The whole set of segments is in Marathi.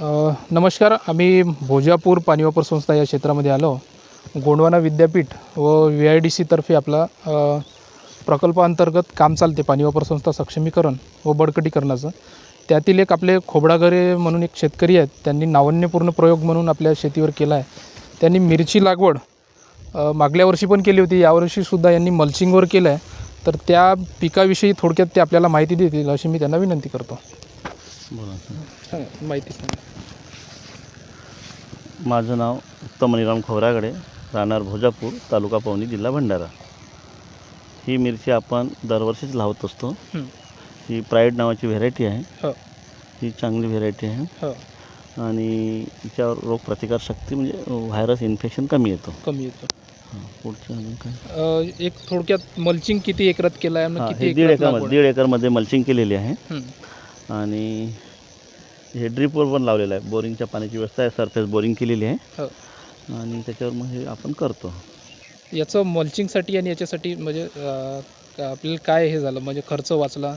नमस्कार आम्ही भोजापूर पाणी वापर संस्था या क्षेत्रामध्ये आलो. गोंडवाना विद्यापीठ व व्ही आय डी सीतर्फे आपला प्रकल्पाअंतर्गत काम चालते पाणी वापर संस्था सक्षमीकरण व बळकटीकरणाचं. त्यातील एक आपले खोबडागरे म्हणून एक शेतकरी आहेत त्यांनी नावन्यपूर्ण प्रयोग म्हणून आपल्या शेतीवर केला आहे त्यांनी मिरची लागवड मागल्या वर्षी पण केली होती यावर्षीसुद्धा यांनी मल्चिंगवर केलं आहे तर त्या पिकाविषयी थोडक्यात ते आपल्याला माहिती देतील अशी मी त्यांना विनंती करतो. बोला. माहिती सांगा. माझं नाव उत्तम मणिराम खोबरागडे राहणार भोजापूर तालुका पवनी जिल्हा भंडारा. ही मिरची आपण दरवर्षीच लावत असतो. हं. प्राईड नावाची व्हेरायटी आहे. हो. ही चांगली व्हेरायटी आहे. हो. आणि हिच्यावर रोगप्रतिकारशक्ती म्हणजे व्हायरस इन्फेक्शन कमी येतो. कमी येतो. हां, पुढचं अजून काय? अ, एक थोडक्यात मल्चिंग किती एकरात केलं आहे हां, हे दीड लागवड? दीड एकरमध्ये मल्चिंग केलेली आहे. आणि हे ड्रिपवर पण लावलेलं आहे. बोरिंगच्या पाण्याची व्यवस्था आहे सरफेस बोरिंग केलेली आहे. हो. आणि त्याच्यावर मग हे आपण करतो. याचं मल्चिंगसाठी आणि याच्यासाठी म्हणजे आपल्याला काय हे झालं? म्हणजे खर्च वाचला?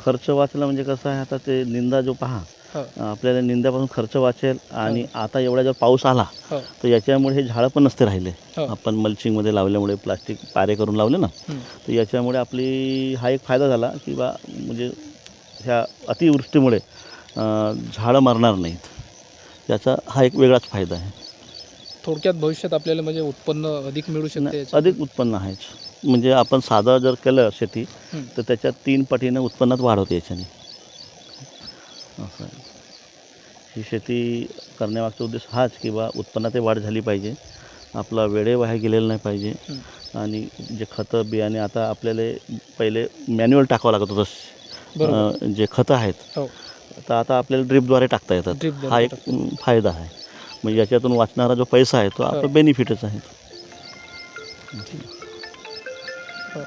खर्च वाचला म्हणजे कसं आहे आता ते निंदा जो पहा हो. आपल्याला निंद्यापासून खर्च वाचेल आणि आता एवढा जर पाऊस आला हो. तर याच्यामुळे हे झाडं पण नसते राहिले. हो. आपण मल्चिंगमध्ये लावल्यामुळे प्लास्टिक पारे करून लावले ना हं. तर याच्यामुळे आपली हा एक फायदा झाला की बा म्हणजे ह्या अतिवृष्टीमुळे झाडं मरणार नाहीत. याचा हा एक वेगळाच फायदा आहे. थोडक्यात भविष्यात आपल्याला म्हणजे उत्पन्न अधिक मिळू शकते. अधिक उत्पन्न आहेच. म्हणजे आपण साधं जर केलं शेती. तर त्याच्यात तीन पटीनं उत्पन्नात वाढ होते याच्याने. असं. ही शेती करण्यामागचा उद्देश हाच की बा उत्पन्नात वाढ झाली पाहिजे. आपला वेळे वाया गेलेला नाही पाहिजे. आणि जे खतं बियाणे आता आपल्याला पहिले मॅन्युअल टाकावं लागत होतं. जे खतं आहेत हो. तर आता आपल्याला ड्रिपद्वारे टाकता येतात. हा एक फायदा आहे. म्हणजे याच्यातून वाचणारा जो पैसा आहे तो आपला हो. बेनिफिटच आहे. हो.